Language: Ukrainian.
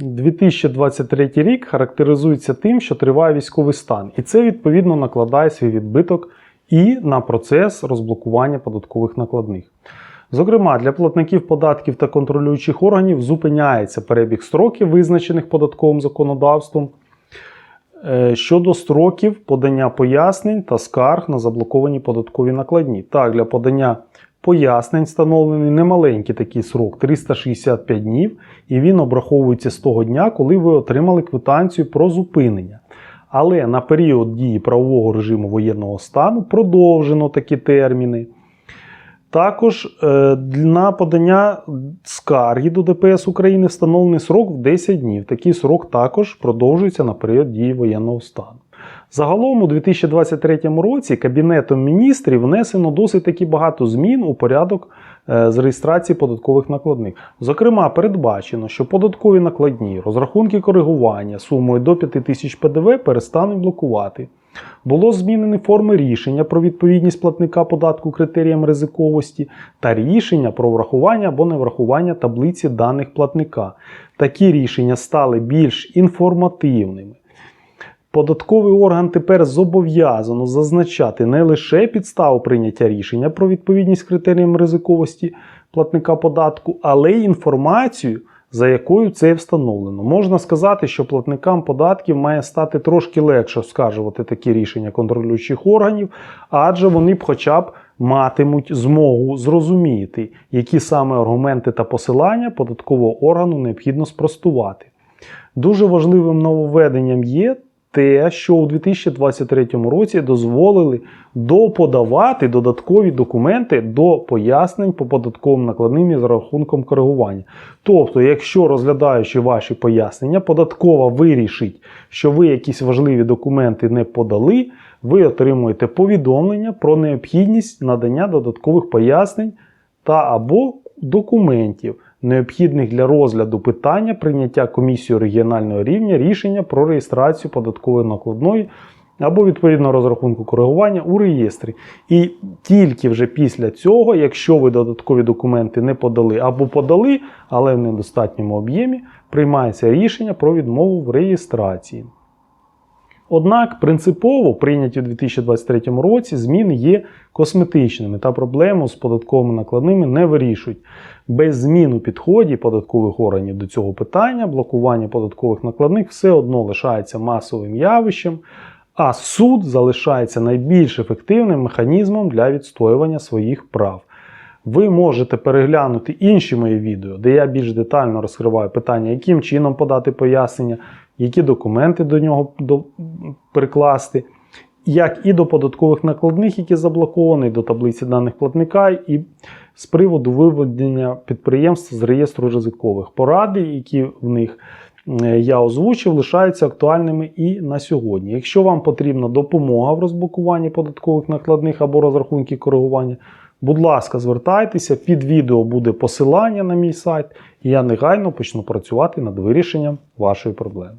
2023 рік характеризується тим, що триває військовий стан, і це відповідно накладає свій відбиток і на процес розблокування податкових накладних. Зокрема, для платників податків та контролюючих органів зупиняється перебіг строків, визначених податковим законодавством, е, щодо строків подання пояснень та скарг на заблоковані податкові накладні. Так, для подання пояснень встановлений немаленький такий срок 365 днів, і він обраховується з того дня, коли ви отримали квитанцію про зупинення. Але на період дії правового режиму воєнного стану продовжено такі терміни. Також е, на подання скарги до ДПС України встановлений срок в 10 днів. Такий срок також продовжується на період дії воєнного стану. Загалом у 2023 році Кабінетом міністрів внесено досить таки багато змін у порядок е, з реєстрації податкових накладних. Зокрема, передбачено, що податкові накладні, розрахунки коригування сумою до 5 тисяч ПДВ перестануть блокувати. Було змінені форми рішення про відповідність платника податку критеріям ризиковості та рішення про врахування або неврахування таблиці даних платника. Такі рішення стали більш інформативними. Податковий орган тепер зобов'язано зазначати не лише підставу прийняття рішення про відповідність критеріям ризиковості платника податку, але й інформацію, за якою це встановлено. Можна сказати, що платникам податків має стати трошки легше оскаржувати такі рішення контролюючих органів, адже вони б хоча б матимуть змогу зрозуміти, які саме аргументи та посилання податкового органу необхідно спростувати. Дуже важливим нововведенням є те, що у 2023 році дозволили доподавати додаткові документи до пояснень по податковим накладним і за рахунком коригування. Тобто, якщо розглядаючи ваші пояснення, податкова вирішить, що ви якісь важливі документи не подали, ви отримуєте повідомлення про необхідність надання додаткових пояснень та або документів, необхідних для розгляду питання прийняття комісією регіонального рівня рішення про реєстрацію податкової накладної або відповідно розрахунку коригування у реєстрі. І тільки вже після цього, якщо ви додаткові документи не подали або подали, але в недостатньому об'ємі, приймається рішення про відмову в реєстрації. Однак принципово прийняті у 2023 році зміни є косметичними та проблему з податковими накладними не вирішують. Без змін у підході податкових органів до цього питання блокування податкових накладних все одно лишається масовим явищем, а суд залишається найбільш ефективним механізмом для відстоювання своїх прав. Ви можете переглянути інші мої відео, де я більш детально розкриваю питання, яким чином подати пояснення, які документи до нього до, прикласти, як і до податкових накладних, які заблоковані, до таблиці даних платника, і з приводу виведення підприємств з реєстру ризикових. Поради, які в них е, я озвучив, лишаються актуальними і на сьогодні. Якщо вам потрібна допомога в розблокуванні податкових накладних або розрахунків коригування, Будь ласка, звертайтеся, під відео буде посилання на мій сайт, і я негайно почну працювати над вирішенням вашої проблеми.